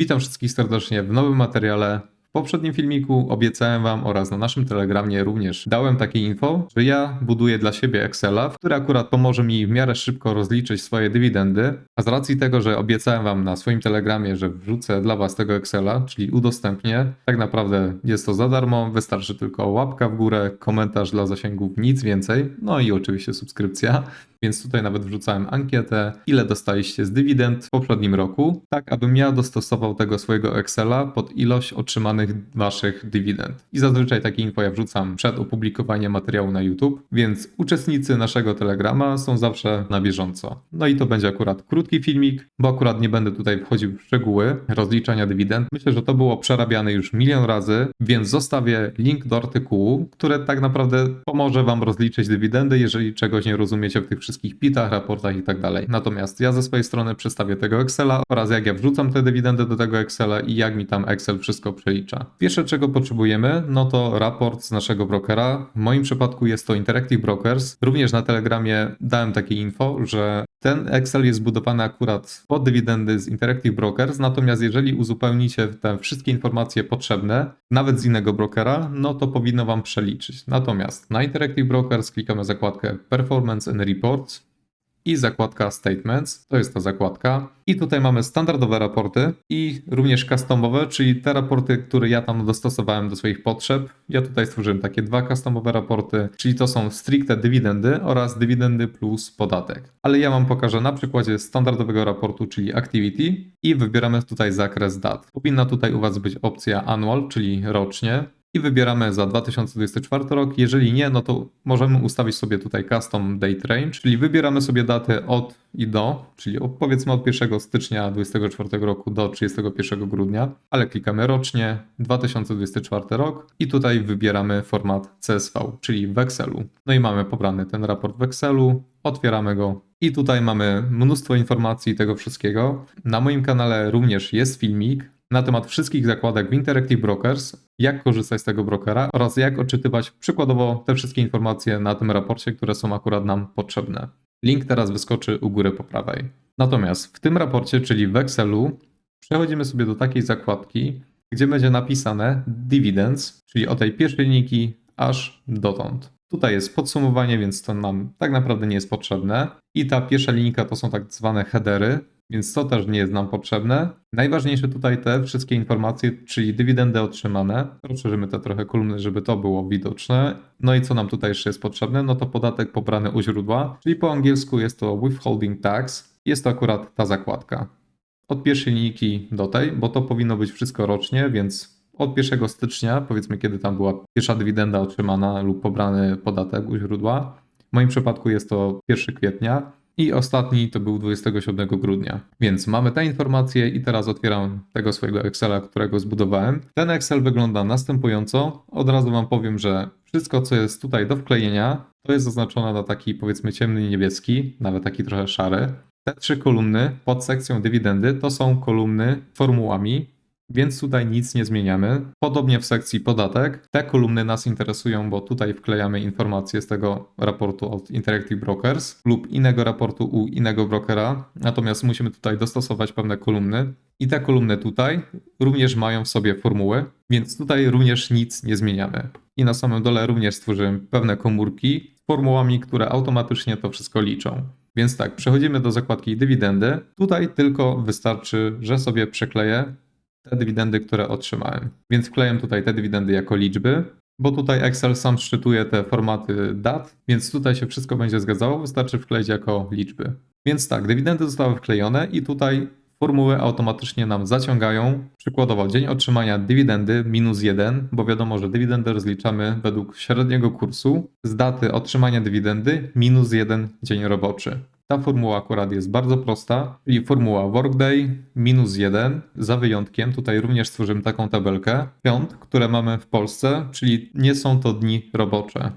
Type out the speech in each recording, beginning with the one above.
Witam wszystkich serdecznie w nowym materiale. W poprzednim filmiku obiecałem Wam oraz na naszym telegramie również dałem takie info, że ja buduję dla siebie Excela, który akurat pomoże mi w miarę szybko rozliczyć swoje dywidendy. A z racji tego, że obiecałem Wam na swoim telegramie, że wrzucę dla Was tego Excela, czyli udostępnię, tak naprawdę jest to za darmo, wystarczy tylko łapka w górę, komentarz dla zasięgów, nic więcej, no i oczywiście subskrypcja. Więc tutaj nawet wrzucałem ankietę, ile dostaliście z dywidend w poprzednim roku, tak abym ja dostosował tego swojego Excela pod ilość otrzymanych waszych dywidend. I zazwyczaj takie info ja wrzucam przed opublikowaniem materiału na YouTube, więc uczestnicy naszego Telegrama są zawsze na bieżąco. No i to będzie akurat krótki filmik, bo akurat nie będę tutaj wchodził w szczegóły rozliczania dywidend. Myślę, że to było przerabiane już milion razy, więc zostawię link do artykułu, który tak naprawdę pomoże wam rozliczyć dywidendy, jeżeli czegoś nie rozumiecie w tych wszystkich pitach, raportach i tak dalej. Natomiast ja ze swojej strony przedstawię tego Excela oraz jak ja wrzucam te dywidendy do tego Excela i jak mi tam Excel wszystko przelicza. Pierwsze czego potrzebujemy, no to raport z naszego brokera. W moim przypadku jest to Interactive Brokers. Również na Telegramie dałem takie info, że ten Excel jest zbudowany akurat pod dywidendy z Interactive Brokers, natomiast jeżeli uzupełnicie te wszystkie informacje potrzebne, nawet z innego brokera, no to powinno Wam przeliczyć. Natomiast na Interactive Brokers klikamy zakładkę Performance and Reports i zakładka Statements, to jest ta zakładka. I tutaj mamy standardowe raporty i również customowe, czyli te raporty, które ja tam dostosowałem do swoich potrzeb. Ja tutaj stworzyłem takie dwa customowe raporty, czyli to są stricte dywidendy oraz dywidendy plus podatek. Ale ja Wam pokażę na przykładzie standardowego raportu, czyli Activity i wybieramy tutaj zakres dat. Powinna tutaj u Was być opcja Annual, czyli rocznie i wybieramy za 2024 rok. Jeżeli nie, no to możemy ustawić sobie tutaj custom date range, czyli wybieramy sobie daty od i do, czyli powiedzmy od 1 stycznia 2024 roku do 31 grudnia, ale klikamy rocznie 2024 rok i tutaj wybieramy format CSV, czyli w Excelu. No i mamy pobrany ten raport w Excelu, otwieramy go i tutaj mamy mnóstwo informacji tego wszystkiego. Na moim kanale również jest filmik, na temat wszystkich zakładek w Interactive Brokers, jak korzystać z tego brokera oraz jak odczytywać przykładowo te wszystkie informacje na tym raporcie, które są akurat nam potrzebne. Link teraz wyskoczy u góry po prawej. Natomiast w tym raporcie, czyli w Excelu, przechodzimy sobie do takiej zakładki, gdzie będzie napisane dividends, czyli od tej pierwszej linijki aż dotąd. Tutaj jest podsumowanie, więc to nam tak naprawdę nie jest potrzebne. I ta pierwsza linijka to są tak zwane headery, więc to też nie jest nam potrzebne. Najważniejsze tutaj te wszystkie informacje, czyli dywidendy otrzymane. Rozszerzymy te trochę kolumny, żeby to było widoczne. No i co nam tutaj jeszcze jest potrzebne? No to podatek pobrany u źródła, czyli po angielsku jest to withholding tax. Jest to akurat ta zakładka. Od pierwszej linijki do tej, bo to powinno być wszystko rocznie, więc od 1 stycznia, powiedzmy kiedy tam była pierwsza dywidenda otrzymana lub pobrany podatek u źródła. W moim przypadku jest to 1 kwietnia i ostatni to był 27 grudnia. Więc mamy te informacje i teraz otwieram tego swojego Excela, którego zbudowałem. Ten Excel wygląda następująco. Od razu Wam powiem, że wszystko co jest tutaj do wklejenia to jest zaznaczone na taki powiedzmy ciemny niebieski, nawet taki trochę szary. Te trzy kolumny pod sekcją dywidendy to są kolumny formułami, więc tutaj nic nie zmieniamy. Podobnie w sekcji podatek. Te kolumny nas interesują, bo tutaj wklejamy informacje z tego raportu od Interactive Brokers lub innego raportu u innego brokera. Natomiast musimy tutaj dostosować pewne kolumny. I te kolumny tutaj również mają w sobie formuły, więc tutaj również nic nie zmieniamy. I na samym dole również stworzyłem pewne komórki z formułami, które automatycznie to wszystko liczą. Więc tak, przechodzimy do zakładki dywidendy. Tutaj tylko wystarczy, że sobie przekleję te dywidendy, które otrzymałem. Więc wklejam tutaj te dywidendy jako liczby, bo tutaj Excel sam szczytuje te formaty dat, więc tutaj się wszystko będzie zgadzało, wystarczy wkleić jako liczby. Więc tak, dywidendy zostały wklejone i tutaj formuły automatycznie nam zaciągają. Przykładowo dzień otrzymania dywidendy minus 1, bo wiadomo, że dywidendę rozliczamy według średniego kursu, z daty otrzymania dywidendy minus 1 dzień roboczy. Ta formuła akurat jest bardzo prosta, czyli formuła workday minus 1, za wyjątkiem, tutaj również stworzymy taką tabelkę, piąt, które mamy w Polsce, czyli nie są to dni robocze.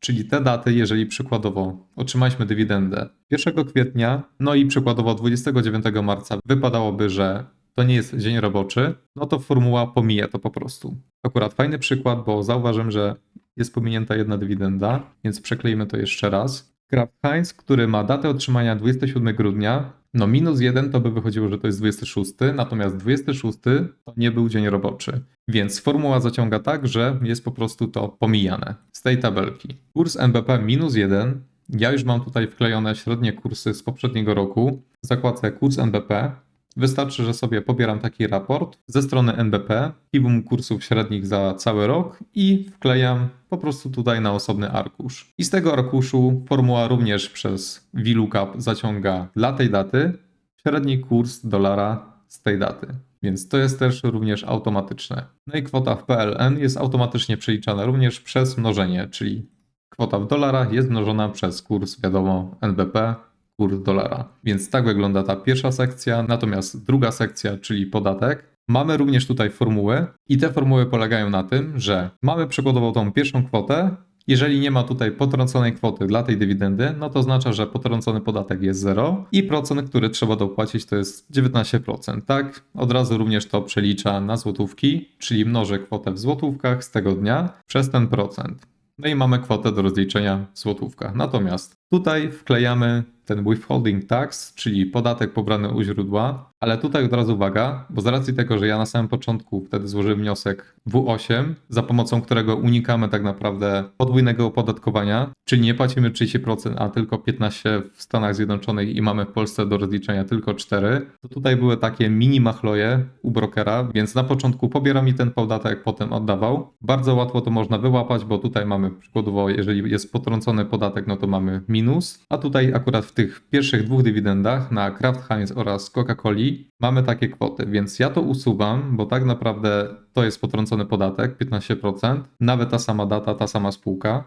Czyli te daty, jeżeli przykładowo otrzymaliśmy dywidendę 1 kwietnia, no i przykładowo 29 marca wypadałoby, że to nie jest dzień roboczy, no to formuła pomija to po prostu. Akurat fajny przykład, bo zauważyłem, że jest pominięta jedna dywidenda, więc przekleimy to jeszcze raz. Kraft Heinz, który ma datę otrzymania 27 grudnia, No minus 1 to by wychodziło, że to jest 26, natomiast 26 to nie był dzień roboczy. Więc formuła zaciąga tak, że jest po prostu to pomijane z tej tabelki. Kurs NBP minus 1. Ja już mam tutaj wklejone średnie kursy z poprzedniego roku. W zakładce kurs NBP Wystarczy, że sobie pobieram taki raport ze strony NBP, piwum kursów średnich za cały rok i wklejam po prostu tutaj na osobny arkusz. I z tego arkuszu formuła również przez VLOOKUP zaciąga dla tej daty średni kurs dolara z tej daty. Więc to jest też również automatyczne. No i kwota w PLN jest automatycznie przeliczana również przez mnożenie, czyli kwota w dolarach jest mnożona przez kurs, wiadomo, NBP kurs dolara. Więc tak wygląda ta pierwsza sekcja, natomiast druga sekcja, czyli podatek, mamy również tutaj formuły i te formuły polegają na tym, że mamy przykładowo tą pierwszą kwotę. Jeżeli nie ma tutaj potrąconej kwoty dla tej dywidendy, no to oznacza, że potrącony podatek jest 0 i procent, który trzeba dopłacić to jest 19%. Tak, od razu również to przelicza na złotówki, czyli mnożę kwotę w złotówkach z tego dnia przez ten procent. No i mamy kwotę do rozliczenia w złotówkach. Natomiast tutaj wklejamy ten withholding tax, czyli podatek pobrany u źródła, ale tutaj od razu uwaga, bo z racji tego, że ja na samym początku wtedy złożyłem wniosek W8, za pomocą którego unikamy tak naprawdę podwójnego opodatkowania, czyli nie płacimy 30%, a tylko 15% w Stanach Zjednoczonych i mamy w Polsce do rozliczenia tylko 4%, to tutaj były takie mini machloje u brokera, więc na początku pobierał mi ten podatek, potem oddawał. Bardzo łatwo to można wyłapać, bo tutaj mamy przykładowo, jeżeli jest potrącony podatek, no to mamy minus, a tutaj akurat w tych pierwszych dwóch dywidendach na Kraft Heinz oraz Coca-Coli mamy takie kwoty, więc ja to usuwam, bo tak naprawdę to jest potrącony podatek 15%, nawet ta sama data, ta sama spółka.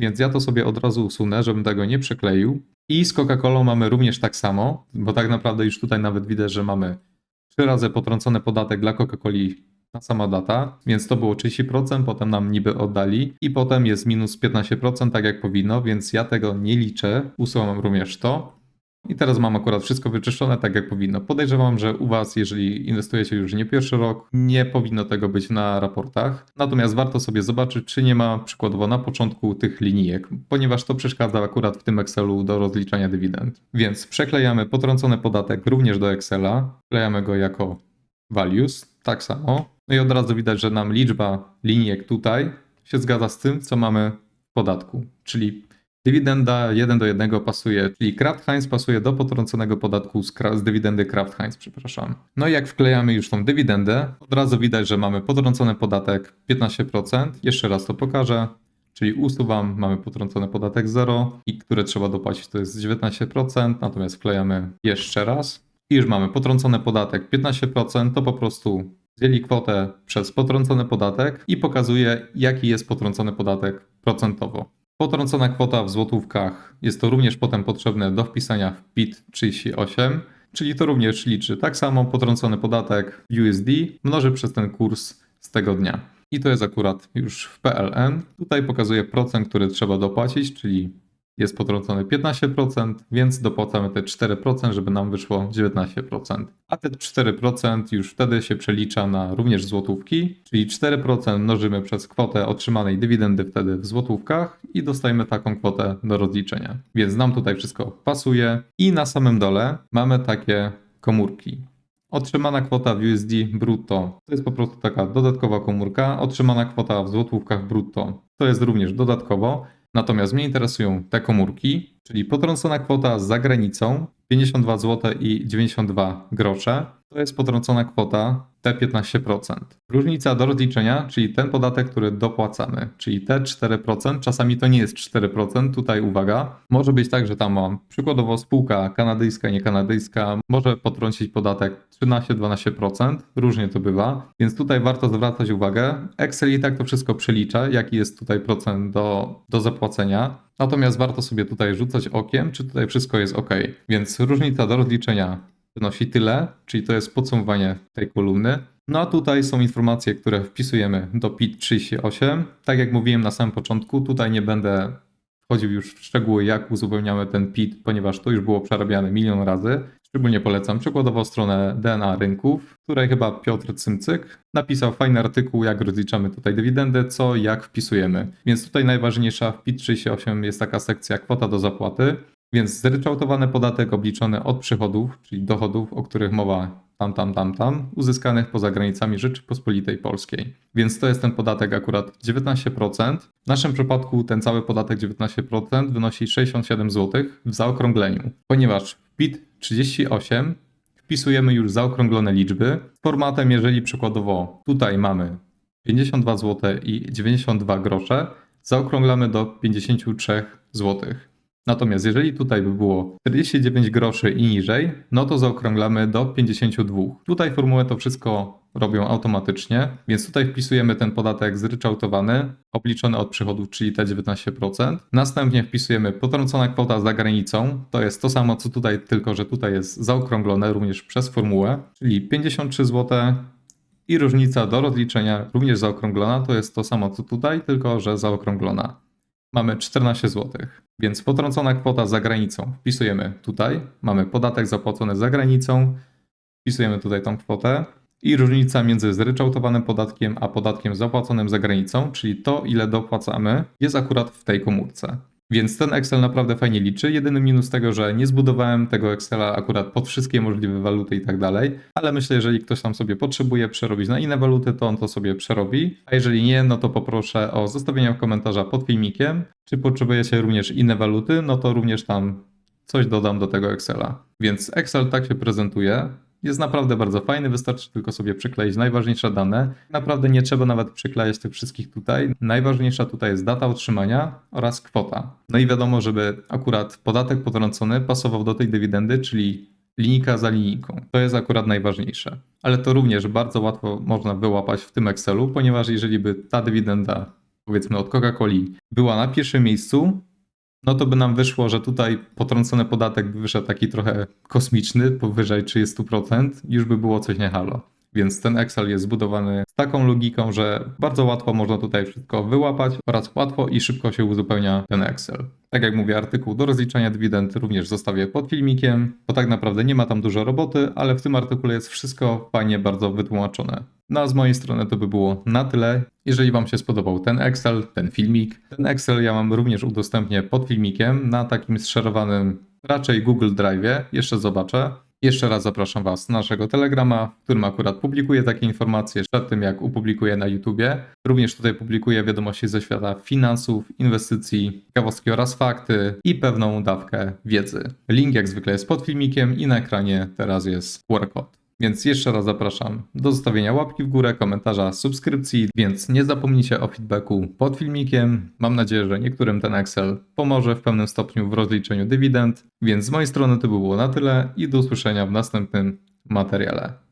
Więc ja to sobie od razu usunę, żebym tego nie przykleił. I z Coca-Colą mamy również tak samo, bo tak naprawdę już tutaj nawet widać, że mamy trzy razy potrącony podatek dla Coca-Coli ta sama data, więc to było 30%, potem nam niby oddali i potem jest minus 15%, tak jak powinno, więc ja tego nie liczę, usuwam również to. I teraz mam akurat wszystko wyczyszczone tak jak powinno. Podejrzewam, że u Was, jeżeli inwestujecie już nie pierwszy rok, nie powinno tego być na raportach. Natomiast warto sobie zobaczyć, czy nie ma przykładowo na początku tych linijek, ponieważ to przeszkadza akurat w tym Excelu do rozliczania dywidend. Więc przeklejamy potrącony podatek również do Excela, wklejamy go jako values, tak samo. No i od razu widać, że nam liczba linijek tutaj się zgadza z tym, co mamy w podatku, czyli Dywidenda 1 do 1 pasuje, czyli Kraft Heinz pasuje do potrąconego podatku z, z dywidendy Kraft Heinz, przepraszam. No i jak wklejamy już tą dywidendę, od razu widać, że mamy potrącony podatek 15%. Jeszcze raz to pokażę. Czyli usuwam, mamy potrącony podatek 0 i które trzeba dopłacić to jest 19%, natomiast wklejamy jeszcze raz i już mamy potrącony podatek 15%, to po prostu dzieli kwotę przez potrącony podatek i pokazuje jaki jest potrącony podatek procentowo. Potrącona kwota w złotówkach jest to również potem potrzebne do wpisania w PIT 38, czyli to również liczy tak samo potrącony podatek USD mnoży przez ten kurs z tego dnia. I to jest akurat już w PLN. Tutaj pokazuje procent, który trzeba dopłacić, czyli jest potrącone 15%, więc dopłacamy te 4%, żeby nam wyszło 19%. A te 4% już wtedy się przelicza na również złotówki, czyli 4% mnożymy przez kwotę otrzymanej dywidendy wtedy w złotówkach i dostajemy taką kwotę do rozliczenia. Więc nam tutaj wszystko pasuje i na samym dole mamy takie komórki. Otrzymana kwota w USD brutto to jest po prostu taka dodatkowa komórka. Otrzymana kwota w złotówkach brutto to jest również dodatkowo. Natomiast mnie interesują te komórki, czyli potrącona kwota za granicą 52 zł i 92 grosze. To jest potrącona kwota te 15%. Różnica do rozliczenia, czyli ten podatek, który dopłacamy, czyli te 4%, czasami to nie jest 4%, tutaj uwaga, może być tak, że tam mam przykładowo spółka kanadyjska, nie kanadyjska, może potrącić podatek 13-12%, różnie to bywa, więc tutaj warto zwracać uwagę. Excel i tak to wszystko przelicza, jaki jest tutaj procent do, do zapłacenia. Natomiast warto sobie tutaj rzucać okiem, czy tutaj wszystko jest ok. Więc różnica do rozliczenia wynosi tyle, czyli to jest podsumowanie tej kolumny. No a tutaj są informacje, które wpisujemy do PIT 38. Tak jak mówiłem na samym początku, tutaj nie będę wchodził już w szczegóły, jak uzupełniamy ten PIT, ponieważ to już było przerabiane milion razy. Szczególnie polecam przykładowo stronę DNA Rynków, której chyba Piotr Cymcyk napisał fajny artykuł, jak rozliczamy tutaj dywidendę, co jak wpisujemy. Więc tutaj najważniejsza w PIT 38 jest taka sekcja kwota do zapłaty. Więc zryczałtowany podatek obliczony od przychodów, czyli dochodów, o których mowa tam, tam, tam, tam, uzyskanych poza granicami Rzeczypospolitej Polskiej. Więc to jest ten podatek akurat 19%. W naszym przypadku ten cały podatek 19% wynosi 67 zł w zaokrągleniu, ponieważ w PIT 38 wpisujemy już zaokrąglone liczby formatem, jeżeli przykładowo tutaj mamy 52 zł i 92 grosze, zaokrąglamy do 53 zł. Natomiast jeżeli tutaj by było 49 groszy i niżej, no to zaokrąglamy do 52. Tutaj formułę to wszystko robią automatycznie, więc tutaj wpisujemy ten podatek zryczałtowany, obliczony od przychodów, czyli te 19%. Następnie wpisujemy potrącona kwota za granicą, to jest to samo co tutaj, tylko że tutaj jest zaokrąglone również przez formułę, czyli 53 zł i różnica do rozliczenia również zaokrąglona, to jest to samo co tutaj, tylko że zaokrąglona. Mamy 14 zł, więc potrącona kwota za granicą. Wpisujemy tutaj, mamy podatek zapłacony za granicą, wpisujemy tutaj tą kwotę i różnica między zryczałtowanym podatkiem a podatkiem zapłaconym za granicą, czyli to ile dopłacamy, jest akurat w tej komórce. Więc ten Excel naprawdę fajnie liczy. Jedyny minus tego, że nie zbudowałem tego Excela akurat pod wszystkie możliwe waluty i tak dalej, ale myślę, jeżeli ktoś tam sobie potrzebuje przerobić na inne waluty, to on to sobie przerobi. A jeżeli nie, no to poproszę o zostawienie komentarza pod filmikiem. Czy potrzebujecie również inne waluty, no to również tam coś dodam do tego Excela. Więc Excel tak się prezentuje. Jest naprawdę bardzo fajny, wystarczy tylko sobie przykleić najważniejsze dane. Naprawdę nie trzeba nawet przyklejać tych wszystkich tutaj. Najważniejsza tutaj jest data otrzymania oraz kwota. No i wiadomo, żeby akurat podatek potrącony pasował do tej dywidendy, czyli linijka za linijką. To jest akurat najważniejsze. Ale to również bardzo łatwo można wyłapać w tym Excelu, ponieważ jeżeli by ta dywidenda, powiedzmy od Coca-Coli, była na pierwszym miejscu, no to by nam wyszło, że tutaj potrącony podatek by wyszedł taki trochę kosmiczny, powyżej 30%, już by było coś nie halo. Więc ten Excel jest zbudowany z taką logiką, że bardzo łatwo można tutaj wszystko wyłapać oraz łatwo i szybko się uzupełnia ten Excel. Tak jak mówię, artykuł do rozliczania dywidend również zostawię pod filmikiem, bo tak naprawdę nie ma tam dużo roboty, ale w tym artykule jest wszystko fajnie bardzo wytłumaczone. No a z mojej strony to by było na tyle. Jeżeli Wam się spodobał ten Excel, ten filmik, ten Excel ja Wam również udostępnię pod filmikiem na takim zszerowanym raczej Google Drive. Jeszcze zobaczę. Jeszcze raz zapraszam Was na naszego Telegrama, w którym akurat publikuję takie informacje przed tym, jak upublikuję na YouTubie. Również tutaj publikuję wiadomości ze świata finansów, inwestycji, ciekawostki oraz fakty i pewną dawkę wiedzy. Link jak zwykle jest pod filmikiem i na ekranie teraz jest QR code. Więc jeszcze raz zapraszam do zostawienia łapki w górę, komentarza, subskrypcji, więc nie zapomnijcie o feedbacku pod filmikiem. Mam nadzieję, że niektórym ten Excel pomoże w pewnym stopniu w rozliczeniu dywidend. Więc z mojej strony to by było na tyle i do usłyszenia w następnym materiale.